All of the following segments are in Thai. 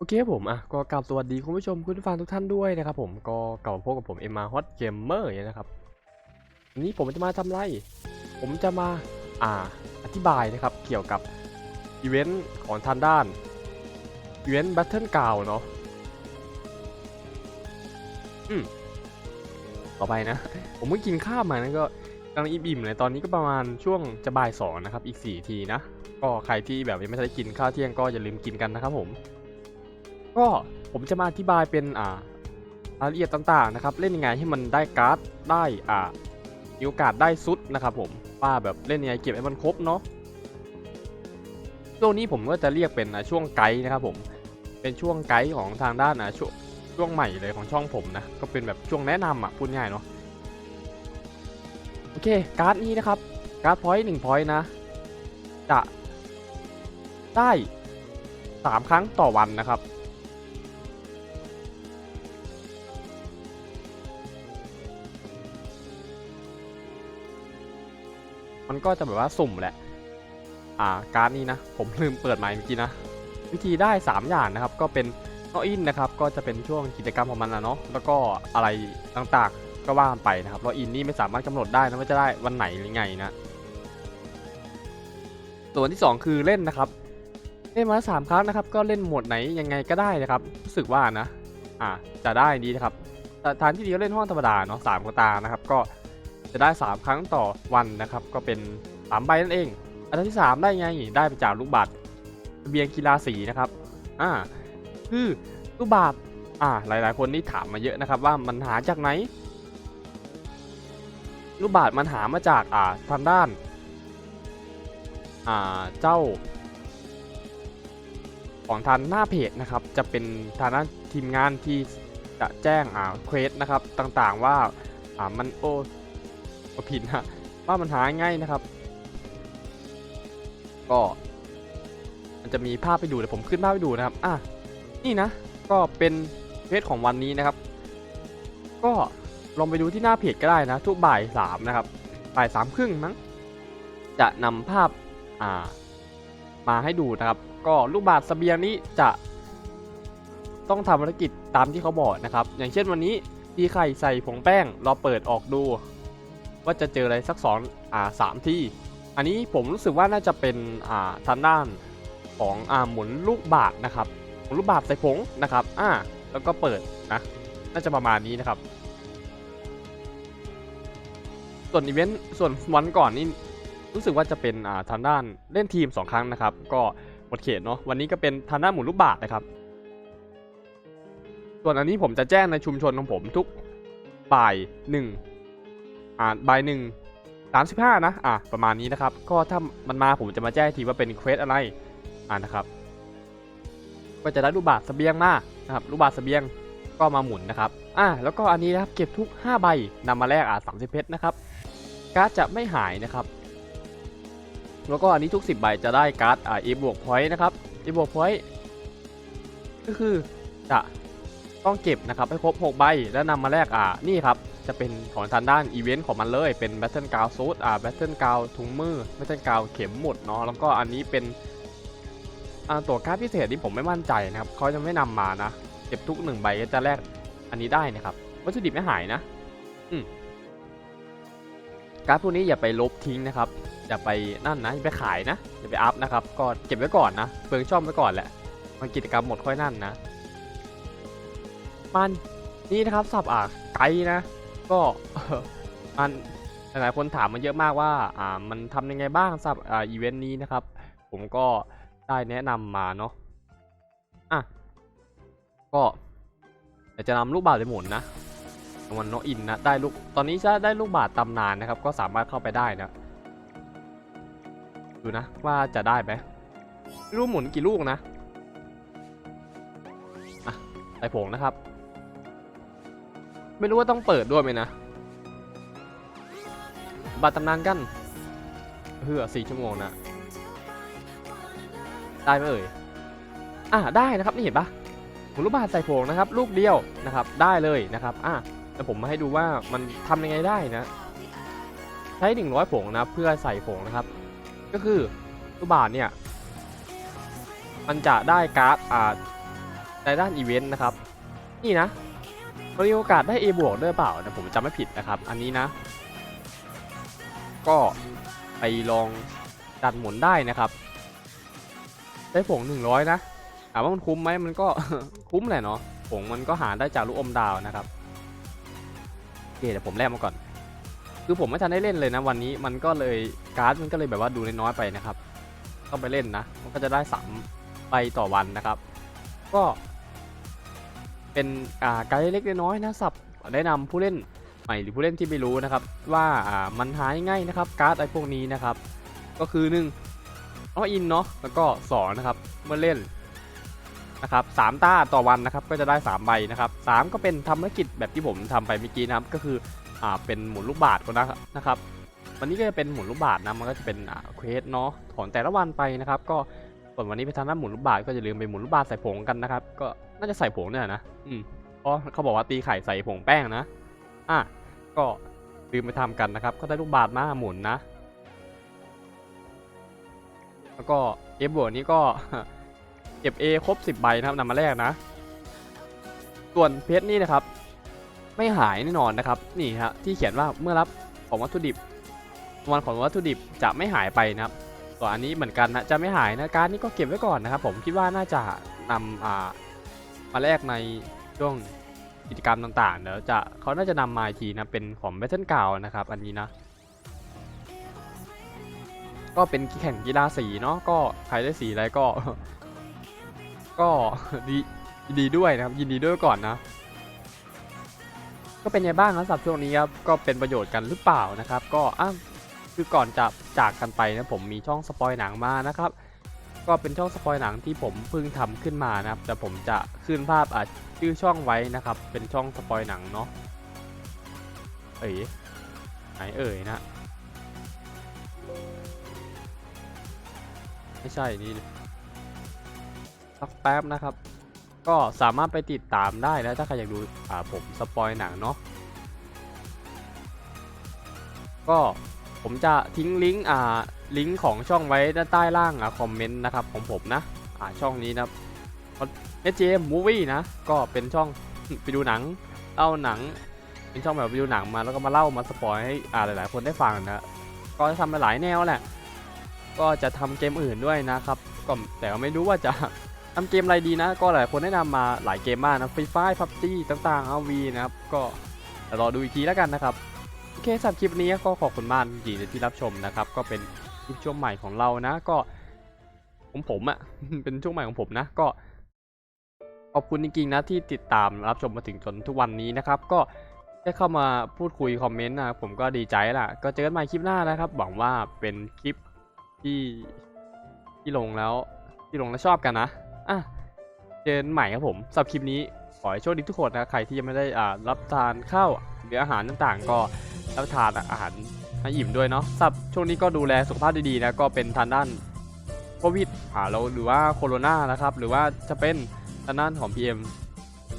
โอเคครับผมอะก็กลับสวัสดีคุณผู้ชมคุณผู้ฟังทุกท่านด้วยนะครับผมก็กลับมาพบกับผมเอ็มมาฮอตเกมเมอร์นะครับวันนี้ผมจะมาทำไร ผมจะมาอ่าอธิบายนะครับเกี่ยวกับอีเวนต์ของทางด้านอีเวนต์แบทเทิลกาวเนาะอืมต่อไปนะ ผมเพิ่งกินข้าวมานะก็กำลังอิ่มๆเลยตอนนี้ก็ประมาณช่วงจะบ่ายสองนะครับอีก4ทีนะก็ใครที่แบบยังไม่ได้กินข้าวเที่ยงก็อย่าลืมกินกันนะครับผม ก็ผมจะมาอธิบายเป็นอ่ารายละเอียดต่างๆนะครับ เล่นยังไงให้มันได้การ์ดได้อ่ามีโอกาสได้ซุดนะครับผมว่าแบบเล่นยังไงเก็บให้มันครบเนาะช่วงนี้ผมก็จะเรียกเป็นช่วงไกด์นะครับผมเป็นช่วงไกด์ของทางด้านอะช่วงช่วงใหม่เลยของช่องผมนะก็เป็นแบบช่วงแนะนำอะพูดง่ายเนาะโอเคการ์ดนี้นะครับการ์ดพอยต์หนึ่งพอยต์นะ จะได้สามครั้งต่อวันนะครับ มันก็จะแบบว่าสุ่มแหละ อ่าการ์ดนี้นะ ผมลืมเปิดใหม่เมื่อกี้นะ วิธีได้ 3 อย่างนะครับ ก็เป็นนออินนะครับ ก็จะเป็นช่วงกิจกรรมของมันนะเนาะ แล้วก็อะไรต่างๆ ก็ว่าไปนะครับนออินนี่ไม่สามารถกำหนดได้นะว่าจะได้วันไหนหรือไงนะ ส่วนที่ 2 คือเล่นนะครับเล่นมาสามครั้งนะครับ ก็เล่นหมดไหนยังไงก็ได้นะครับ รู้สึกว่านะ อ่าจะได้ดีนะครับแต่ทางที่ดีก็เล่นห้องธรรมดาเนาะสามกตานะครับ ก็ จะได้ 3 ครั้งต่อวันนะครับ ก็เป็น3ใบนั่นเอง อันที่ 3 ได้ไงได้ไปจากลูกบาศก์ทะเบียนกีฬาสีนะครับอ่าคือลูกบาศก์อ่าหลายๆ คนนี่ถามมาเยอะนะครับว่ามันหาจากไหนลูกบาศก์มันหามาจากอ่าทางด้านอ่าเจ้า ของทางหน้าเพจนะครับ จะเป็นทางด้านทีมงานที่จะแจ้งอ่าเควสนะครับต่างๆว่าอ่ามันโอ ก็ผิดนะว่ามันหาง่ายนะครับ ก็ มันจะมีภาพไปดูเดี๋ยวผมขึ้นภาพไปดูนะครับ อะนี่นะ ก็เป็นเพจของวันนี้นะครับ ก็ลองไปดูที่หน้าเพจก็ได้นะ ทุกบ่ายสามนะครับ บ่ายสามครึ่งมั้ง จะนำภาพอ่ามาให้ดูนะครับ ก็ลูกบาศก์เสบียงนี้จะต้องทำภารกิจตามที่เขาบอกนะครับ อย่างเช่นวันนี้ตีไข่ใส่ผงแป้งเราเปิดออกดู ว่าจะเจออะไรสักสองอ่าสามที่ อันนี้ผมรู้สึกว่าน่าจะเป็นอ่าทางด้านของอ่าหมุนลูกบาศก์นะครับหมุนลูกบาศก์ใส่ผงนะครับอ่าแล้วก็เปิดนะน่าจะประมาณนี้นะครับ ส่วนอีเวนต์ส่วนวันก่อนนี่รู้สึกว่าจะเป็นอ่าทางด้านเล่นทีม 2 ครั้งนะครับ ก็หมดเขตเนาะวันนี้ก็เป็นทางด้านหมุนลูกบาศก์นะครับ ส่วนอันนี้ผมจะแจ้งในชุมชนของผมทุกบ่ายหนึ่ง อ่าใบหนึ่งสามสิบห้านะ อะ ประมาณนี้นะครับ ก็ถ้ามันมาผมจะมาแจ้งทีว่าเป็นเควสอะไร อ่านะครับ ก็จะได้รูปบาทเสบียงมา นะครับรูปบาทเสบียงก็มาหมุนนะครับ อ่าแล้วก็อันนี้นะครับ เก็บทุก 5 ใบนำมาแลกอ่าสามสิบเพชรนะครับ การ์ดจะไม่หายนะครับ แล้วก็อันนี้ทุก 10 ใบจะได้การ์ดอ่า A บวกพอยต์นะครับ A บวกพอยต์ก็คือจะ ต้องเก็บนะครับให้ครบ 6 ใบ แล้วนำมาแลกอ่านี่ครับ จะเป็นของทางด้านอีเวนต์ของมันเลยเป็น Battle g o w ซูดอ่า Battle g o w ถุงมือ Battle g o w เข็มหมดเนาะแล้วก็อันนี้เป็นอ่าตัวการ์ดพิเศษที่ผมไม่มั่นใจนะครับเขาจะไม่นำมานะเก็บทุกหนึ่งใบก็จะแลกอันนี้ได้นะครับวัตถุดิบไม่หายนะอืมการ์ดพวกนี้อย่าไปลบทิ้งนะครับอย่าไปนั่นนะอย่าไปขายนะอย่าไปอัพนะครับก็เก็บไว้ก่อนนะเปลืองช่องไว้ก่อนแหละมันกิจกรรมหมดค่อยนั่นนะ มันนี่นะครับสับอ่าไกด์นะ ก็มันหลายคนถามมาเยอะมากว่าอ่ามันทำยังไงบ้างสับอ่าอีเวนต์นี้นะครับ ผมก็ได้แนะนำมาเนาะอะก็จะนำลูกบาศก์ไปหมุนนะรางวันโนอินนะได้ลูกตอนนี้จะได้ลูกบาศก์ตำนานนะครับ ก็สามารถเข้าไปได้นะดูนะว่าจะได้ไหมไม่รู้หมุนกี่ลูกนะอะใส่ผงนะครับ ไม่รู้ว่าต้องเปิดด้วยไหมนะ บัตรตำนานกันเพื่อสี่ชั่วโมงนะ ได้ไหมเอ่ย อะได้นะครับนี่เห็นปะหมุนลูกบาศก์ใส่ผงนะครับ ลูกเดียวนะครับ ได้เลยนะครับ อะแต่ผมมาให้ดูว่ามันทำยังไงได้นะ ใช้ 100 ผงนะเพื่อใส่ผงนะครับ ก็คือลูกบาศก์เนี่ยมันจะได้การ์ดอ่าในด้านอีเวนต์นะครับ นี่นะ มีโอกาสได้ A บวกด้วยเปล่านะผมจำไม่ผิดนะครับ อันนี้นะ ก็ไปลองดันหมุนได้นะครับ ได้ผง 100 นะถามว่ามันคุ้มไหมมันก็ คุ้มแหละเนาะผงมันก็หาได้จากลูกอมดาวนะครับโอเคเดี๋ยวผมแลกมาก่อน คือผมไม่ทันได้เล่นเลยนะวันนี้มันก็เลยการ์ดมันก็เลยแบบว่าดูน้อยไปนะครับต้องไปเล่นนะ มันก็จะได้สามใบต่อวันนะครับ ก็ เป็นอ่าการดเล็กน้อยนะสับแนะนำผู้เล่นใหม่หรือผู้เล่นที่ไม่รู้นะครับ ว่าอ่ามันหายง่ายนะครับการ์ดไอ้พวกนี้นะครับ ก็คือ1อ้ออินเนาะแล้วก็2นะครับเมื่อเล่นนะครับสามต้าต่อวันนะครับก็จะได้ 3 ใบนะครับสามก็เป็นทำธุรกิจแบบที่ผมทำไปเมื่อกี้นะครับก็คืออ่าเป็นหมุนลูกบาศก์ก็นะครับวันนี้ก็จะเป็นหมุนลูกบาศก์นะมันก็จะเป็นเควสเนาะของแต่ละวันไปนะครับ ก็ ส่วนวันนี้ไปทำหน้าหมุนลูกบาศก็จะลืมไปหมุนลูกบาศกใส่ผงกันนะครับ ก็น่าจะใส่ผงเนี่ยนะ อืมเพราะเขาบอกว่าตีไข่ใส่ผงแป้งนะ อะ ก็ลืมไปทำกันนะครับ ก็ได้ลูกบาศก์มาหมุนนะ แล้วก็เอฟบวกนี้ก็เก็บ A ครบ 10 ใบนะครับนำมาแลกนะ ส่วนเพชรนี่นะครับ ไม่หายแน่นอนนะครับ นี่ฮะที่เขียนว่าเมื่อรับของวัตถุดิบวันของวัตถุดิบจะไม่หายไปนะครับ ส่วนอันนี้เหมือนกันนะจะไม่หายนะการนี้ก็เก็บไว้ก่อนนะครับผมคิดว่าน่าจะนำอ่ามาแลกในช่วงกิจกรรมต่างๆเดี๋ยวจะเขาน่าจะนำมาทีนะเป็นของ Battle g r o u n d นะครับ อันนี้นะก็เป็นแข่งกีฬาสีเนาะก็ใครได้สีอะไรก็ ก็ดีดีด้วยนะครับ ยินดีด้วยก่อนนะ ก็เป็นไงบ้างครับสำหรับช่วงนี้ครับก็เป็นประโยชน์กันหรือเปล่านะครับ ก็อะ คือก่อนจะจากกันไปนะผมมีช่องสปอยหนังมานะครับ ก็เป็นช่องสปอยหนังที่ผมเพิ่งทำขึ้นมานะครับ แต่ผมจะขึ้นภาพอะชื่อช่องไว้นะครับ เป็นช่องสปอยหนังเนาะเอ๋ยไหนเอ่ยนะไม่ใช่นี่สักแป๊บนะครับ ก็สามารถไปติดตามได้นะถ้าใครอยากดูอ่าผมสปอยหนังเนาะก็ ผมจะทิ้งลิงก์อ่าลิงก์ของช่องไว้ด้านใต้ล่างอะคอมเมนต์นะครับของผมนะอ่าช่องนี้นะครับเอจมูวี่นะก็เป็นช่องไปดูหนังเล่าหนัง เป็นช่องแบบไปดูหนังมาแล้วก็มาเล่ามาสปอยให้อ่าหลายๆ คนได้ฟังนะก็จะทำมาหลายแนวแหละ ก็จะทำเกมอื่นด้วยนะครับก็แต่ไม่รู้ว่าจะทำเกมอะไรดีนะ ก็หลายคนแนะนำมาหลายเกมมากนะฟรีไฟพับจีต่างๆเอาวีนะครับ ก็รอดูอีกทีแล้วกันนะครับ โอเคสำหรับคลิปนี้ก็ขอบคุณมากจริงๆที่รับชมนะครับ ก็เป็นคลิปช่วงใหม่ของเรานะ ก็ผมผมอะ่ะ เป็นช่วงใหม่ของผมนะ ก็ขอบคุณจริงๆนะที่ติดตามรับชมมาถึงจนทุกวันนี้นะครับ ก็ได้เข้ามาพูดคุยคอมเมนต์นะผมก็ดีใจละก็เจอกันใหม่คลิปหน้านะครับหวังว่าเป็นคลิปที่ที่ลงแล้ว ที่ลงแล้วชอบกันนะอะเจอกันใหม่ครับผมสำหรับคลิปนี้ขอให้โชคดีทุกคนนะใครที่ยังไม่ได้อ่ารับทานข้าวหรืออาหารต่างๆ ก็ รับประทานอาหารให้อิ่มด้วยเนาะสับช่วงนี้ก็ดูแลสุขภาพดีๆนะก็เป็นทางด้านโควิดอ่าเราหรือว่าโคโรนานะครับ หรือว่าจะเป็นทางด้านของ PM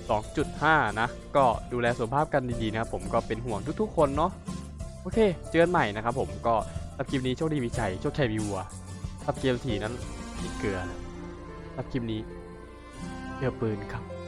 2.5 นะ ก็ดูแลสุขภาพกันดีๆนะครับผมก็เป็นห่วงทุกๆ คนเนาะโอเค เจอกันใหม่นะครับผมก็สับคลิปนี้โชคดีมีชัยโชคชัยมีวัวสับเกมทีนั้นมีเกลือสับคลิปนี้เจอปืนครับ